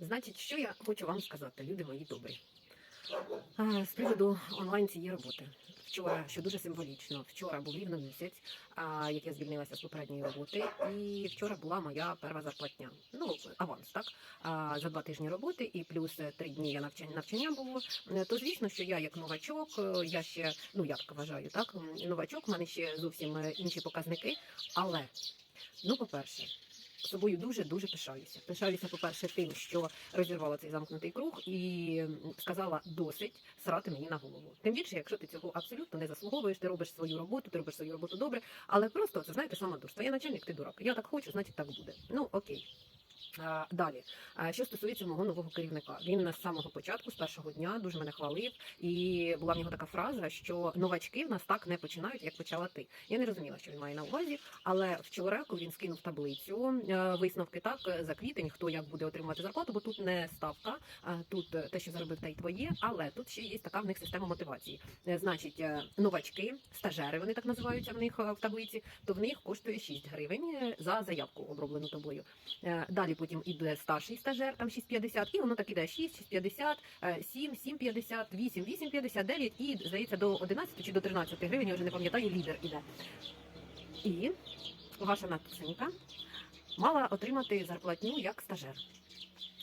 Значить, що я хочу вам сказати, люди мої добрі. З приводу онлайн цієї роботи. Вчора, що дуже символічно, вчора був рівно місяць, як я звільнилася з попередньої роботи, і вчора була моя перша зарплатня. Ну, аванс, так? За два тижні роботи, і плюс три дні я навчання, навчання було. То звісно, що я як новачок, е, я ще, ну як вважаю, так, новачок, в мене ще зовсім е, інші показники. Але, ну, по-перше, собою дуже дуже пишаюся. Пишаюся, по-перше, тим, що розірвала цей замкнутий круг і сказала досить срати мені на голову. Тим більше, якщо ти цього абсолютно не заслуговуєш, ти робиш свою роботу, ти робиш свою роботу добре, але просто це знаєте самодурство. Я начальник, ти дурак. Я так хочу, значить так буде. Ну окей. Далі, що стосується мого нового керівника, він з самого початку, з першого дня, дуже мене хвалив, і була в нього така фраза, що новачки в нас так не починають, як почала ти. Я не розуміла, що він має на увазі, але вчора, він скинув таблицю, е, висновки так за квітень, хто як буде отримувати зарплату, бо тут не ставка, тут е, те, що заробив, те й твоє, але тут ще є така в них система мотивації. Е, Значить, новачки, стажери, вони так називаються в них в таблиці, то в них коштує 6 гривень за заявку, оброблену тобою. Е, Далі потім іде старший стажер, там 6,50, і воно так іде 6, 6,50, е, 7, 7,50, 8, 8,59 і, здається, до 11 чи до 13 гривень, я вже не пам'ятаю, лідер іде. І ваша Натусенька мала отримати зарплатню як стажер.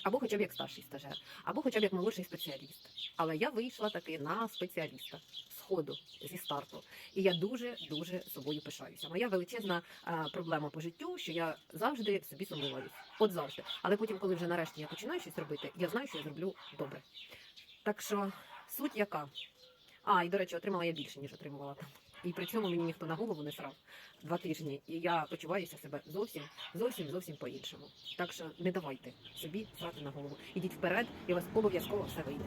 Або хоча б як старший стажер, або хоча б як молодший спеціаліст. Але я вийшла таки на спеціаліста з ходу, зі старту. І я дуже дуже собою пишаюся. Моя величезна проблема по життю, що я завжди собі сумніваюсь. От завжди. Але потім, коли вже нарешті я починаю щось робити, я знаю, що я зроблю добре. Так що суть яка? А, і до речі, отримала я більше, ніж отримувала там. І при цьому мені ніхто на голову не срав два тижні. І я почуваюся себе зовсім, зовсім, зовсім по-іншому. Так що не давайте собі срати на голову. Ідіть вперед, і у вас обов'язково все вийде.